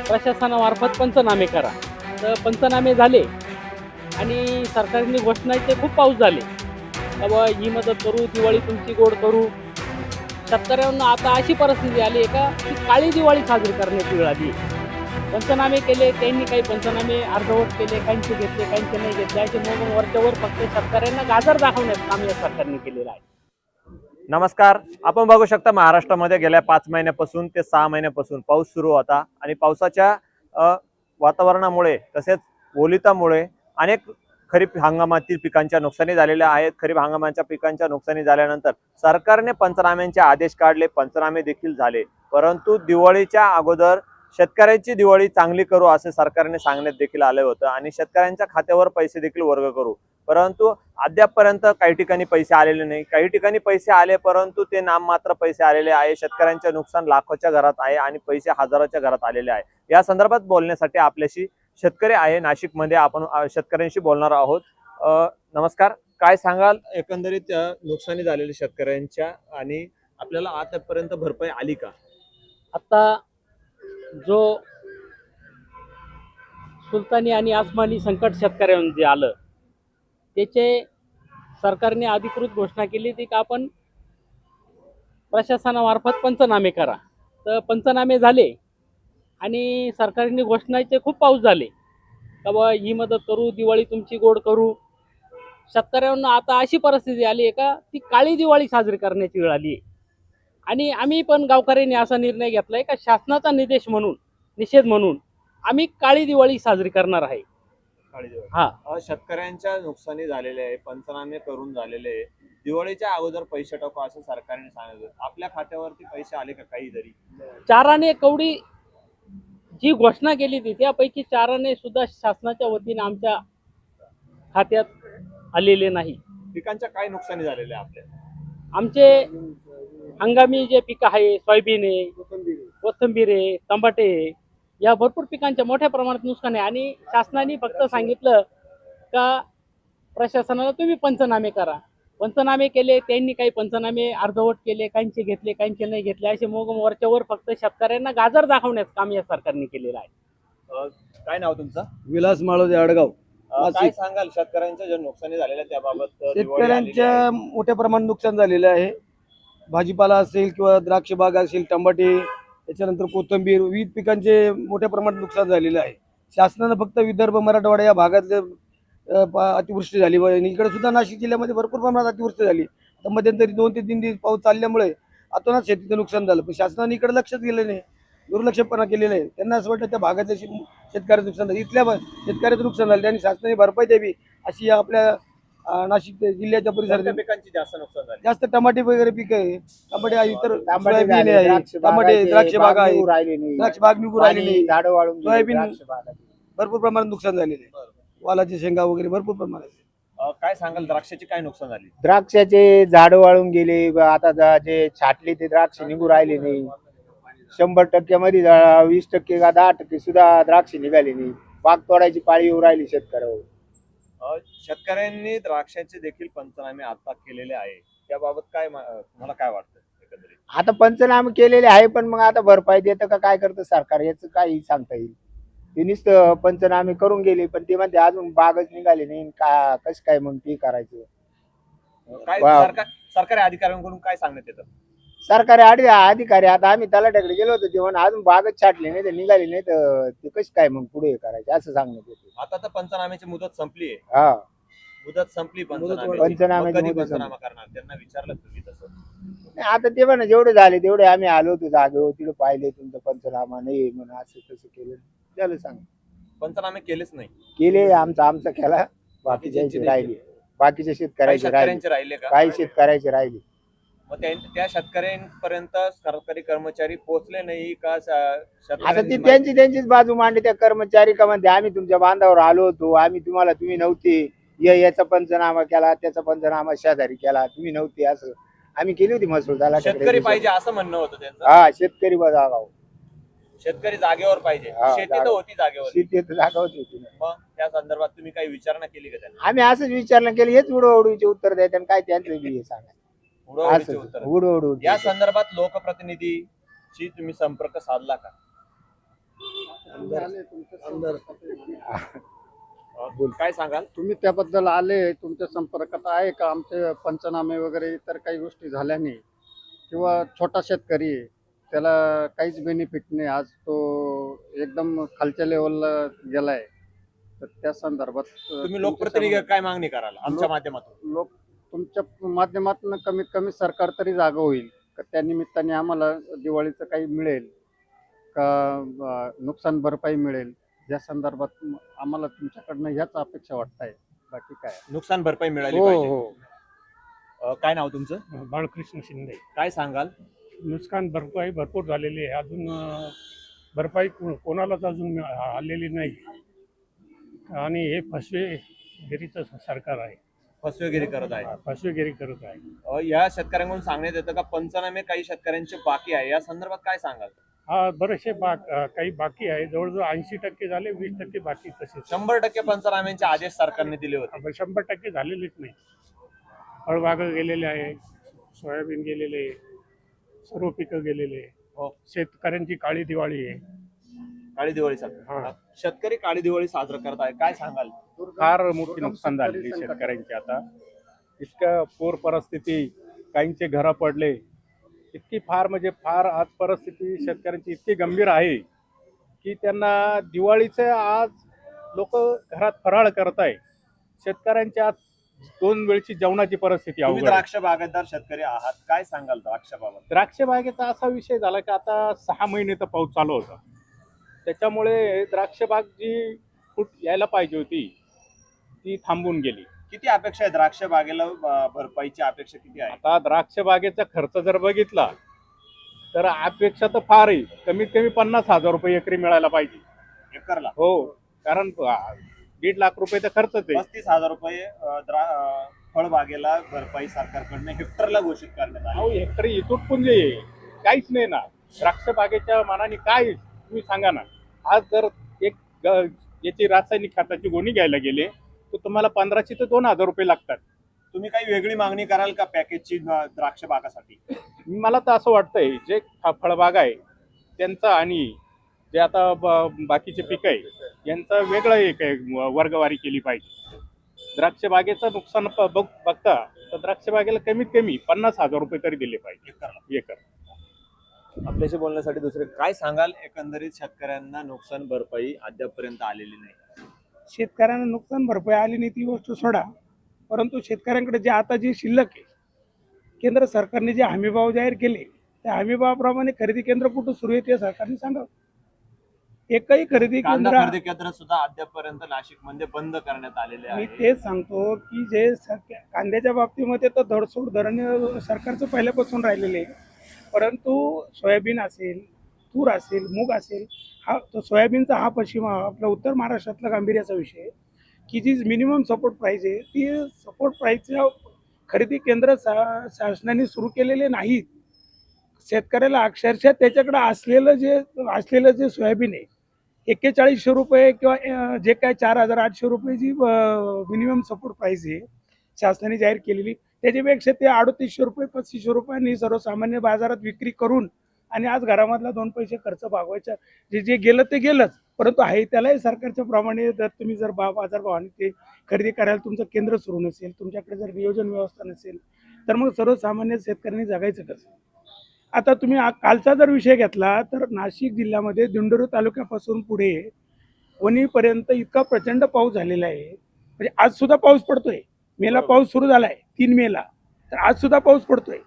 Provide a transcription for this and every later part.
प्रशासनामार्फत पंचनामे करा. तर पंचनामे झाले आणि सरकारने घोषणाचे खूप पाऊस झाले. बाबा ही मदत करू दिवाळी तुमची गोड करू. शेतकऱ्यांना आता अशी परिस्थिती आली आहे का की काळी दिवाळी साजरी करण्याची वेळ आली पंचनामे केले त्यांनी काही पंचनामे अर्धवट केले काहींचे घेतले काहींचे नाही घेतले. असे मग वरच्यावर फक्त शेतकऱ्यांना गाजर दाखवण्याचं काम या सरकारने केलेलं आहे. नमस्कार. आपण बघू शकता महाराष्ट्रामध्ये गेल्या पाच महिन्यापासून ते सहा महिन्यापासून पाऊस सुरू होता आणि पावसाच्या वातावरणामुळे तसेच ओलितामुळे अनेक खरीप हंगामातील पिकांच्या नुकसानी झालेल्या आहेत. खरीप हंगामाच्या पिकांच्या नुकसानी झाल्यानंतर सरकारने पंचनाम्यांचे आदेश काढले. पंचनामे देखील झाले. परंतु दिवाळीच्या अगोदर शेतकऱ्यांची दिवाळी चांगली करू असे सरकारने सांगण्यात देखील आलं होतं आणि शेतकऱ्यांच्या खात्यावर पैसे देखील वर्ग करू. परंतु अद्यापपर्यंत काही ठिकाणी पैसे आलेले नाही. काही ठिकाणी पैसे आले परंतु ते नाममात्र पैसे आलेले आहे. शेतकऱ्यांचे नुकसान लाखोच्या घरात आहे आणि पैसे हजारोच्या घरात आलेले आहे. या संदर्भात बोलण्यासाठी आपल्याशी शेतकरी आहे नाशिकमध्ये. आपण शेतकऱ्यांशी बोलणार आहोत. नमस्कार. काय सांगाल? एकंदरीत नुकसानी झालेली शेतकऱ्यांच्या आणि आपल्याला आतापर्यंत भरपाई आली का? आता जो सुलतानी आणि आसमानी संकट शेतकऱ्यांमध्ये जे आलं त्याचे सरकारने अधिकृत घोषणा केली ती का आपण प्रशासनामार्फत पंचनामे करा. तर पंचनामे झाले आणि सरकारने घोषणाचे खूप पाऊस झाले. का बाबा ही मदत करू दिवाळी तुमची गोड करू. शेतकऱ्यांना आता अशी परिस्थिती आली आहे का ती काळी दिवाळी साजरी करण्याची वेळ आली आहे. आणि आम्ही पण गावकऱ्यांनी असा निर्णय घेतलाय का शासनाचा निर्देश म्हणून निषेध म्हणून आम्ही काळी दिवाळी साजरी करणार आहे. हा. शेतकऱ्यांच्या नुकसानी झालेले आहे पंचनामे करून झालेले आहे. दिवाळीच्या अगोदर पैसे टाकू असं सरकारने सांगितलं. आपल्या खात्यावरती पैसे आले का काही तरी? चाराने कवडी जी घोषणा केली होती त्यापैकी चाराने सुद्धा शासनाच्या वतीने आमच्या खात्यात आलेले नाही. पिकांच्या काय नुकसानी झालेले आहे आपल्या? आमचे हंगामी जे पिकं आहे सोयाबीन आहे कोथिंबीर आहे. टमाटे आहे या भरपूर पिकांच्या मोठ्या प्रमाणात नुकसान आहे. आणि शासनाने फक्त सांगितलं का प्रशासनाला तुम्ही पंचनामे करा. पंचनामे केले त्यांनी काही पंचनामे अर्धवट केले काहींचे घेतले काहींचे नाही घेतले असे मग वरच्यावर फक्त शेतकऱ्यांना गाजर दाखवण्याचं काम या सरकारने केलेलं आहे. काय नाव तुमचं? विलास माळोदे आडगाव. काय सांगाल? शेतकऱ्यांच्या ज्या नुकसानी झालेल्या त्याबाबत शेतकऱ्यांच्या मोठ्या प्रमाणात नुकसान झालेलं आहे. भाजीपाला असेल किंवा द्राक्ष बाग असेल टमाटे त्याच्यानंतर कोथिंबीर विविध पिकांचे मोठ्या प्रमाणात नुकसान झालेलं आहे. शासनानं फक्त विदर्भ मराठवाडा या भागातले अतिवृष्टी झाली व आणि इकडे सुद्धा नाशिक जिल्ह्यामध्ये भरपूर प्रमाणात अतिवृष्टी झाली. तर मध्यंतरी दोन ते तीन दिवस पाऊस चालल्यामुळे अतोनात शेतीचं नुकसान झालं. पण शासनाने इकडे लक्षच गेलं नाही. दुर्लक्षपणा केलेलं आहे. त्यांना असं वाटतं त्या भागातल्या शेतकऱ्याचं नुकसान झालं. इथल्या शेतकऱ्याचं नुकसान झालं. आणि शासनाने भरपाई द्यावी अशी आपल्या नाशिक जिल्ह्याच्या परिसरात पिकांची जास्त नुकसान झाली? जास्त टमाटे वगैरे पीक आहे. टमाटे आहे, इतर टमाटे सोयाबीन आहे द्राक्ष बाग टमाटे आहे, द्राक्ष बाग आहे निघू राहिली नाही. द्राक्ष बाग निघू राहिली नाही. झाडं वाळून गेली, सोयाबीन- द्राक्ष. भरपूर प्रमाणात नुकसान झालेले आहे. वालाची शेंगा वगैरे भरपूर प्रमाणात अ, काय सांगाल द्राक्षाची काय नुकसान झाली? द्राक्षाचे झाड वाळून गेले ब- आता जा- जे छाटले ते द्राक्ष निघू राहिले नाही. शंभर टक्क्यामध्ये जा- वीस टक्के का दहा टक्के सुद्धा द्राक्ष निघाले नाही. बाग तोडायची पाळी येऊ राहिली शेतकऱ्यावर. शेतकऱ्यांनी द्राक्षाचे देखील पंचनामे आता केलेले आहे. त्याबाबत काय तुम्हाला काय वाटतं एकंदरीत? आता पंचनामे केलेले आहे पण मग आता भरपाई देतं का काय करतं सरकार? याचं काही सांगता येईल. ते नुसतं पंचनामे करून गेले पण ते म्हणते अजून बागच निघाले नाही का कसं काय मग ते करायचं? काय सरकारी अधिकाऱ्यांकडून काय सांगण्यात येतं? सरकारी आडी अधिकारी आता आम्ही तलाट्याकडे गेलो होतो तेव्हा अजून बागच छाटले नाही तर निघाले नाही तर ते कशी काय मग पुढे हे करायचे असं सांगण्यात येते. आता तर पंचनाम्याची मुदत संपली आहे. हा. मुदत संपली पंचनाम्याची. पंचनाम्याची मग कधी मुदत पंचनामा करणार? त्यांना विचारलं तुम्ही तसं. नाही, आता ते म्हणा जेवढे झाले तेवढे आम्ही आलो होतो जागेवर तिकडे पाहिले तुमचं पंचनामा नाही म्हणून असं तसं केलं. झालं सांग. पंचनामे केलेच नाही. केले आमचा आमचा केला. बाकीच्यांचे राहिले. बाकीच्या काही शेतकऱ्याचे राहिले. शेतकऱ्यांचे राहिले का? काही शेतकऱ्याचे राहिले. मग त्या शेतकऱ्यांपर्यंत सरकारी कर्मचारी पोहोचले नाही का? आता ती त्यांची त्यांचीच बाजू मांडली. त्या कर्मचारी का म्हणते आम्ही तुमच्या बांधावर आलो होतो. आम्ही तुम्हाला तुम्ही नव्हते. या- याचा पंचनामा केला. त्याचा पंचनामा शेजारी केला. तुम्ही नव्हते असं. आम्ही केली होती महसूल तलाठ्याकडे. शेतकरी पाहिजे असं म्हणणं होतं त्यांचं. हा शेतकरी बघाव शेतकरी जागेवर पाहिजे. शेती तर जागा. होती जागेवर. शेती तर जागावच होती. मग त्या संदर्भात तुम्ही काही विचारणा केली का त्यांना? आम्ही असंच विचारणं केलं. हेच उडवडूचे उत्तर द्यायचं आणि काय त्यांचं सांगा. उडवडीचे असं उत्तर. उडवडू या संदर्भात लोकप्रतिनिधीशी तुम्ही संपर्क साधला का? आमदार बोल. काय सांगाल? तुम्ही त्याबद्दल आले तुमच्या संपर्कात आहे का? आमचे पंचनामे वगैरे इतर काही गोष्टी झाल्या नाही. किंवा छोटा शेतकरी आहे त्याला काहीच बेनिफिट नाही. आज तो एकदम खालच्या लेवलला गेलाय. तर त्या संदर्भात तुम्ही लोकप्रतिनिधी काय मागणी कराल आमच्या माध्यमातून? लोक तुमच्या माध्यमातून कमीत कमी सरकार तरी जागा होईल. का त्या निमित्ताने आम्हाला दिवाळीचं काही मिळेल? का नुकसान भरपाई मिळेल? या संदर्भात आम्हाला तुमच्याकडनं ह्याच अपेक्षा वाटताय. बाकी काय? नुकसान भरपाई मिळाली हो पाहिजे. हो. अं, काय नाव तुमचं? बाळकृष्ण शिंदे. काय सांगाल? नुकसान भरपाई भरपूर झालेली आहे. अजून अं, भरपाई को- कोणालाच अजून मिळ- आलेली नाही. आणि हे फसवेगिरीचं सरकार आहे. फसवेगिरी करत आहे फसवेगिरी करत आहे अं, या शेतकऱ्यांकडून सांगण्यात येतं का पंचनामे काही शेतकऱ्यांचे बाकी आहे? या संदर्भात काय सांगाल? हा बरेचसे बाक अं, काही बाकी आहे. जवळजवळ ऐंशी टक्के झाले वीस टक्के बाकी तसेच शंभर टक्के पंचनाम्यांचे आदेश सरकारने दिले होते. आपण शंभर टक्के झालेलेच नाही. फळबागं गेलेले आहे सोयाबीन गेलेले आहे सर्व पिकं गेलेले आहे. हो. शेतकऱ्यांची काळी दिवाळी आहे. काळी दिवाळी साजरी. हा. शेतकरी काळी दिवाळी साजरा करत आहे. काय सांगाल? फार मोठी नुकसान झालेली शेतकऱ्यांची आता. इतकं पूर परिस्थिती काहींचे घरं पडले इतकी फार म्हणजे फार आज परिस्थिती शेतकऱ्यांची इतकी गंभीर आहे की त्यांना दिवाळीचे आज लोक घरात फराळ करत आहे शेतकऱ्यांची आज दोन वेळची जेवणाची परिस्थिती आहे. द्राक्ष बागायतदार शेतकरी आहात. काय सांगाल द्राक्षाबाबत? द्राक्ष बागेचा असा विषय झाला की आता सहा महिने तर पाऊस चालू होता. त्याच्यामुळे द्राक्ष बाग जी फूट यायला पाहिजे होती ती थांबून गेली. किती अपेक्षा आहे द्राक्ष बागेला अं, भरपाईची अपेक्षा किती आहे? आता द्राक्ष बागेचा खर्च जर बघितला तर अपेक्षा तर फार आहे कमीत कमी पन्नास हजार रुपये एकरी मिळायला पाहिजे. एकरला? हो. कारण दीड लाख रुपये तर खर्चच आहे. पस्तीस हजार रुपये अं, द्रा- अं, फळबागेला भरपाई सरकारकडनं हेक्टरला घोषित करण्यात आली. अहो हेक्टरी इथून पुंजे काहीच नाही ना. द्राक्ष बागेच्या मानाने काय तुम्ही सांगा ना. आज जर एक ग- याची रासायनिक खताची गोणी घ्यायला गेले तर तुम्हाला पंधराशे ते दोन हजार रुपये लागतात. तुम्ही काही वेगळी मागणी कराल का पॅकेजची द्राक्ष बागासाठी? मला तर असं वाटतंय जे फ- फळबाग आहे त्यांचं आणि जे आता ब- बाकीचे पिकं आहे यांचं वेगळं एक वर्गवारी केली पाहिजे. द्राक्ष बागेचं नुकसान प- बघ बघता तर द्राक्ष बागेला कमीत कमी पन्नास हजार रुपये तरी दिले पाहिजे. एकर आपल्याशी बोलण्यासाठी दुसरे काय सांगाल? एकंदरीत शेतकऱ्यांना नुकसान भरपाई अद्यापपर्यंत आलेली नाही. शेतकऱ्यांना नुकसान भरपाई आली नाही ती गोष्ट सोडा. परंतु शेतकऱ्यांकडे जे आता जे शिल्लक आहे केंद्र सरकारने जे हमीभाव जाहीर केले त्या हमीभावाप्रमाणे खरेदी केंद्र कुठं सुरू आहे ते सरकारने सांगावं. एकही खरेदी कांदा केंद्र खरेदी केंद्र सुद्धा अद्यापपर्यंत नाशिकमध्ये बंद करण्यात आलेले मी आहे. तेच सांगतो की जे सर- कांद्याच्या बाबतीमध्ये तर धडसोड धरण सरकारचं पहिल्यापासून राहिलेले आहे. परंतु सोयाबीन असेल तूर असेल मूग असेल हा तो सोयाबीनचा हा पश्चिम आपला उत्तर महाराष्ट्रातला गांभीर्याचा विषय आहे की जी मिनिमम सपोर्ट प्राईस आहे ती सपोर्ट प्राईसच्या खरेदी केंद्र सा शासनाने सुरू केलेले नाहीत. शेतकऱ्याला अक्षरशः त्याच्याकडे असलेलं जे असलेलं जे सोयाबीन आहे एक्केचाळीसशे रुपये किंवा जे काय चार हजार आठशे रुपये जी मिनिमम सपोर्ट प्राईस आहे शासनाने जाहीर केलेली त्याच्यापेक्षा ते अडतीसशे रुपये पस्तीसशे रुपयांनी सर्वसामान्य बाजारात विक्री करून आणि आज घरामधला दोन पैसे खर्च भागवायचा जे जे गेलं ते गेलंच. परंतु आहे त्यालाही सरकारच्या प्रमाणे जर तुम्ही जर बा बाजारभावाने ते खरेदी करायला तुमचं केंद्र सुरू नसेल तुमच्याकडे जर नियोजन व्यवस्था नसेल तर मग सर्वसामान्य शेतकऱ्यांनी जगायचं कसं? आता तुम्ही आ- कालचा जर विषय घेतला तर नाशिक जिल्ह्यामध्ये दिंडोरी तालुक्यापासून पुढे वणीपर्यंत इतका प्रचंड पाऊस झालेला आहे. म्हणजे आज सुद्धा पाऊस पडतोय. मेला पाऊस सुरू झाला आहे तीन मेला. तर आज सुद्धा पाऊस पडतोय.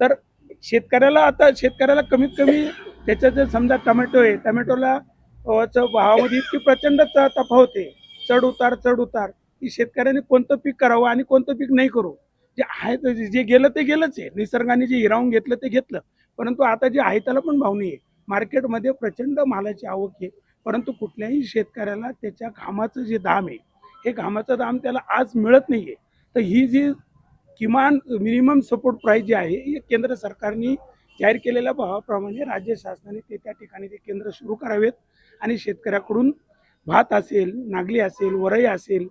तर शेतकऱ्याला आता शेतकऱ्याला कमीत कमी त्याचं जे समजा टमॅटो आहे टमॅटोला भावामध्ये इतकी प्रचंड तफावत आहे. चढ उतार चढ उतार. की शेतकऱ्याने कोणतं पीक करावं आणि कोणतं पीक नाही करू? जे आहे जे गेलं ते गेलंच आहे. निसर्गाने जे हिरावून घेतलं ते घेतलं. परंतु आता जे आहे त्याला पण भाव नाही आहे मार्केटमध्ये प्रचंड मालाची आवक आहे. परंतु कुठल्याही शेतकऱ्याला त्याच्या घामाचं जे दाम आहे हे घामाचं दाम त्याला आज मिळत नाही आहे तर ही जी किमान मिनिमम सपोर्ट प्राईस जी आहे ही केंद्र सरकारने जाहीर केलेल्या भावाप्रमाणे राज्य शासनाने ते त्या ठिकाणी ते केंद्र सुरू करावेत आणि शेतकऱ्याकडून भात असेल नागली असेल वरई असेल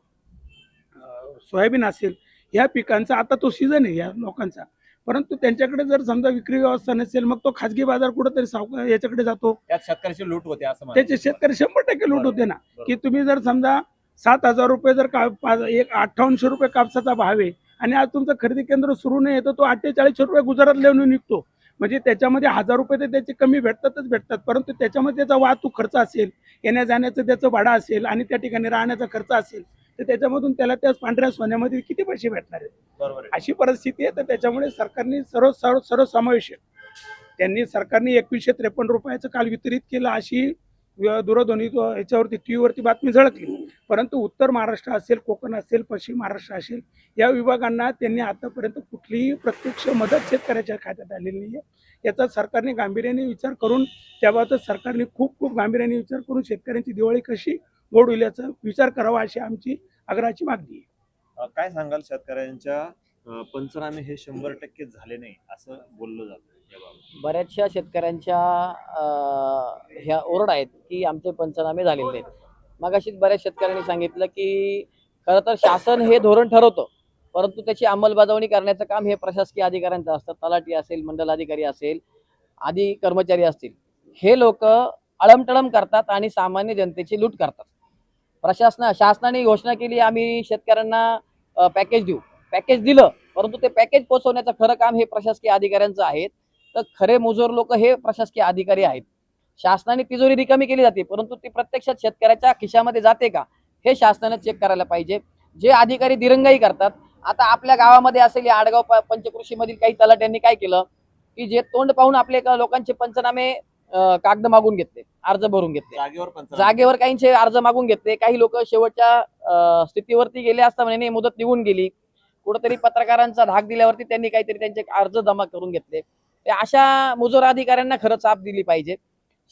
सोयाबीन असेल या पिकांचा आता तो सीझन आहे या लोकांचा परंतु त्यांच्याकडे जर समजा विक्री व्यवस्था नसेल मग तो खाजगी बाजार कुठंतरी साव याच्याकडे जातो शेतकऱ्याची लूट होते असं. त्याचे शेतकरी शंभर टक्के लूट होते ना. की तुम्ही जर समजा सात हजार रुपये जर का एक अठ्ठावन्नशे रुपये कापसाचा भाव आहे आणि आज तुमचं खरेदी केंद्र सुरू नाही तर तो अठ्ठेचाळीसशे रुपये गुजरात लेवून निघतो. म्हणजे त्याच्यामध्ये हजार रुपये तर त्याचे कमी भेटतातच भेटतात परंतु त्याच्यामध्ये त्याचा वाहतूक खर्च असेल येण्या जाण्याचं त्याचं भाडं असेल आणि त्या ठिकाणी राहण्याचा खर्च असेल तर त्याच्यामधून त्याला त्या पांढऱ्या सोन्यामध्ये किती पैसे भेटणार आहेत. अशी परिस्थिती आहे तर त्याच्यामुळे सरकारने सर्व सर्व सर्वसमावेशक. त्यांनी सरकारने एकवीसशे त्रेपन्न रुपयाचं काल वितरित केलं अशी दूरध्वनी याच्यावरती टी व्हीवरती बातमी झळकली. परंतु उत्तर महाराष्ट्र असेल कोकण असेल पश्चिम महाराष्ट्र असेल या विभागांना त्यांनी आतापर्यंत कुठलीही प्रत्यक्ष मदत शेतकऱ्याच्या खात्यात आलेली नाही आहे याचा सरकारने गांभीर्याने विचार करून त्याबाबत सरकारने खूप खूप गांभीर्याने विचार करून शेतकऱ्यांची दिवाळी कशी गोड होईल याचा विचार करावा अशी आमची आग्रहाची मागणी आहे. काय सांगाल शेतकऱ्यांच्या पंचनामे हे शंभर टक्के झाले नाही असं बोललं जातं बऱ्याचशा शेतकऱ्यांच्या अं, ह्या ओरड आहेत की आमचे पंचनामे झालेले नाहीत मगाशीच बऱ्याच शेतकऱ्यांनी सांगितलं की खरं तर शासन हे धोरण ठरवतं परंतु त्याची अंमलबजावणी करण्याचं काम हे प्रशासकीय अधिकाऱ्यांचं असतं. तलाठी असेल मंडल अधिकारी असेल आदी कर्मचारी असतील. हे लोक अळमटळम करतात आणि सामान्य जनतेची लूट करतात. प्रशासना शासनाने घोषणा केली आम्ही शेतकऱ्यांना पॅकेज देऊ. पॅकेज दिलं परंतु ते पॅकेज पोहोचवण्याचं खरं काम हे प्रशासकीय अधिकाऱ्यांचं आहे. तर खरे मुजोर लोक हे प्रशासकीय अधिकारी आहेत. शासनाने तिजोरी रिकामी केली जाते परंतु ती प्रत्यक्षात शेतकऱ्याच्या खिशामध्ये जाते का? हे शासनाने चेक करायला पाहिजे. जे अधिकारी दिरंगाई करतात आता आपल्या गावामध्ये असेल आडगाव पंचकृषीमधील काही तलाट्यांनी काय केलं? की जे तोंड पाहून आपले लोकांचे पंचनामे कागद मागून घेतले अर्ज भरून घेतले. जागेवर जागेवर काहींचे अर्ज मागून घेतले. काही लोक शेवटच्या स्थितीवरती गेले असता म्हणे मुदत निघून गेली. कुठेतरी पत्रकारांचा धाक दिल्यावरती त्यांनी काहीतरी त्यांचे अर्ज जमा करून घेतले. अशा मुजोर अधिकाऱ्यांना खरं चाप दिली पाहिजे.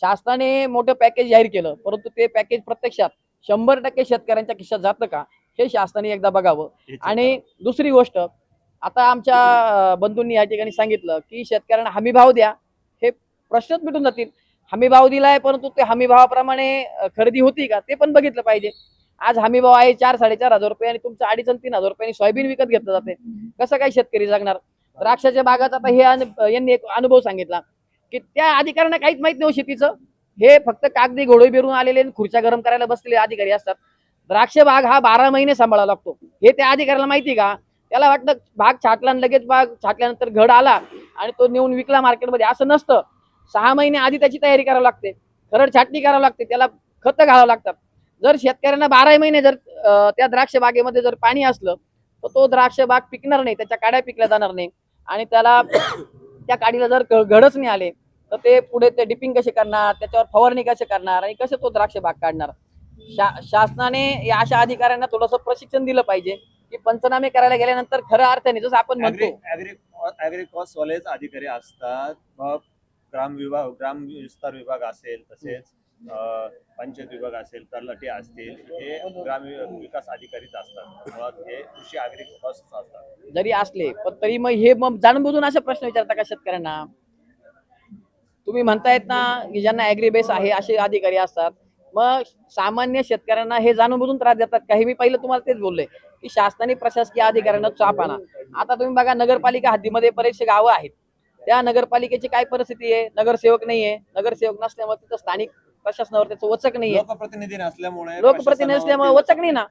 शासनाने मोठं पॅकेज जाहीर केलं परंतु ते पॅकेज प्रत्यक्षात शंभर टक्के शेतकऱ्यांच्या खिशात जातं का हे शासनाने एकदा बघावं. आणि दुसरी गोष्ट आता आमच्या बंधूंनी या ठिकाणी सांगितलं की शेतकऱ्यांना हमी भाव द्या. हे प्रश्नच मिटून जातील. हमी भाव दिलाय परंतु ते हमी भावाप्रमाणे खरेदी होती का ते पण बघितलं पाहिजे. आज हमी भाव आहे चार साडेचार हजार रुपये आणि तुमचं अडीच तीन हजार रुपयांनी सोयाबीन विकत घेतलं जाते. कसं काय शेतकरी जगणार? द्राक्षाच्या बागात आता हे यांनी एक अनुभव सांगितला की त्या अधिकाऱ्यांना काहीच माहीत नाही शेतीचं. हे फक्त कागदी घोडोई बिरून आलेले खुर्च्या गरम करायला बसलेले अधिकारी असतात. द्राक्ष बाग हा बारा महिने सांभाळावा लागतो. हे त्या अधिकाऱ्याला माहिती का? त्याला वाटतं भाग छाटला लगेच बाग छाटल्यानंतर घड आला आणि तो नेऊन विकला मार्केटमध्ये. असं नसतं. सहा महिने आधी त्याची तयारी करावी लागते. खरड छाटणी करावी लागते. त्याला खतं घालावं लागतात. जर शेतकऱ्यांना बारा महिने जर त्या द्राक्ष बागेमध्ये जर पाणी असलं तर तो द्राक्ष बाग पिकणार नाही. त्याच्या काड्या पिकल्या जाणार नाही. आणि त्याला त्या काडीला जर घडच नाही आले तर ते पुढे ते डिपिंग कसे करणार त्याच्यावर फवारणी कसे करणार आणि कसे तो द्राक्ष बाग काढणार? शा शासनाने या अशा अधिकाऱ्यांना थोडंसं प्रशिक्षण दिलं पाहिजे की पंचनामे करायला गेल्यानंतर खऱ्या अर्थाने जसं आपण म्हणतो. अधिकारी असतात मग ग्राम विभाग ग्राम विस्तार विभाग असेल तसेच. पंचायत विभाग असेल तलाठी असतील हे ग्राम विकास अधिकारीच असतात. मुळात हे कृषी अॅग्रिकॉस असतात. जरी असले पण तरी मग हे मग जाणून असे प्रश्न विचारता का शेतकऱ्यांना? तुम्ही म्हणतायत ना की ज्यांना ऍग्रीबेस आहे असे अधिकारी असतात. मग सामान्य शेतकऱ्यांना हे जाणून बुजून त्रास देतात काही मी पहिलं तुम्हाला तेच बोलले की शासनाने प्रशासकीय अधिकाऱ्यांना चाप आणा. आता तुम्ही बघा नगरपालिका हद्दीमध्ये बरेचसे गावं आहेत. त्या नगरपालिकेची काय परिस्थिती आहे? नगरसेवक नाहीये. नगरसेवक नसल्यामुळे तिथं स्थानिक प्रशासनावर त्याचं वचक नाहीये. लोकप्रतिनिधी नसल्यामुळे लोकप्रतिनिधी असल्यामुळे वचक नाही ना.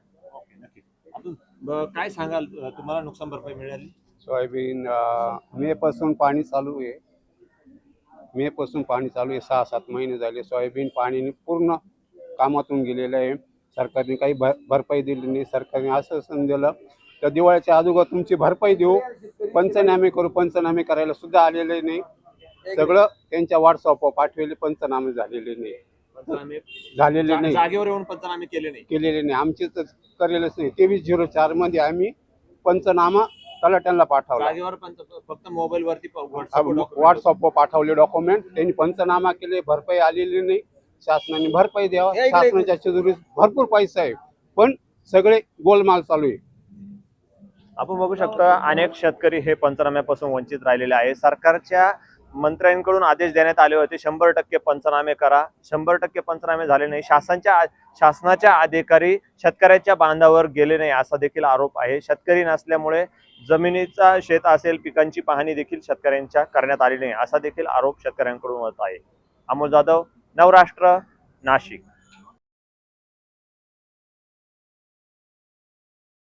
अजून, ब- काय सांगाल? अं, तुम्हाला नुकसान भरपाई मिळाली? सोयाबीन मे पासून पाणी चालू आहे. मे पासून पाणी चालू आहे. सहा सात महिने झाले. सोयाबीन पाणीने पूर्ण कामातून गेलेलं आहे. सरकारने काही भर भरपाई दिली नाही. सरकारने असं दिलं. तर दिवाळीच्या अगोदर तुमची भरपाई देऊ. पंचनामे करू. पंचनामे करायला सुद्धा आलेले नाही. सगळं त्यांच्या व्हॉट्सअपवर पाठवलेले पंचनामे झालेले नाही. पंचनामे झालेले जा- नाही. जागेवर येऊन पंचनामे केले नाही. केलेले नाही. आमचे तर करेलच नाही. तेवीस झिरो चारमध्ये आम्ही पंचनामा तलाट्यांना पाठवला. जागेवर पंच फक्त मोबाईल वरती प- WhatsApp वर document व्हॉट्सअपवर पाठवले डॉक्युमेंट त्यांनी पंचनामा केले. भरपाई आलेली नाही. शासनाने भरपाई द्यावा. इकडे. शासनाच्या चुजुरीत भरपूर पैसा आहे पण सगळे गोलमाल चालू आहे. आपण बघू शकता अनेक शेतकरी हे पंचनाम्यापासून वंचित राहिलेले आहे सरकारच्या मंत्र्यांकडून आदेश देण्यात आले होते. शंभर टक्के पंचनामे करा. शंभर टक्के पंचनामे झाले नाही. शासनाच्या शासनाच्या अधिकारी शेतकऱ्याच्या बांधावर गेले नाही असा देखील आरोप आहे. शेतकरी नसल्यामुळे जमिनीचा शेत असेल पिकांची पाहणी देखील शेतकऱ्यांच्या करण्यात आली नाही असा देखील आरोप शेतकऱ्यांकडून होत आहे. अमोल जाधव नवराष्ट्र नाशिक.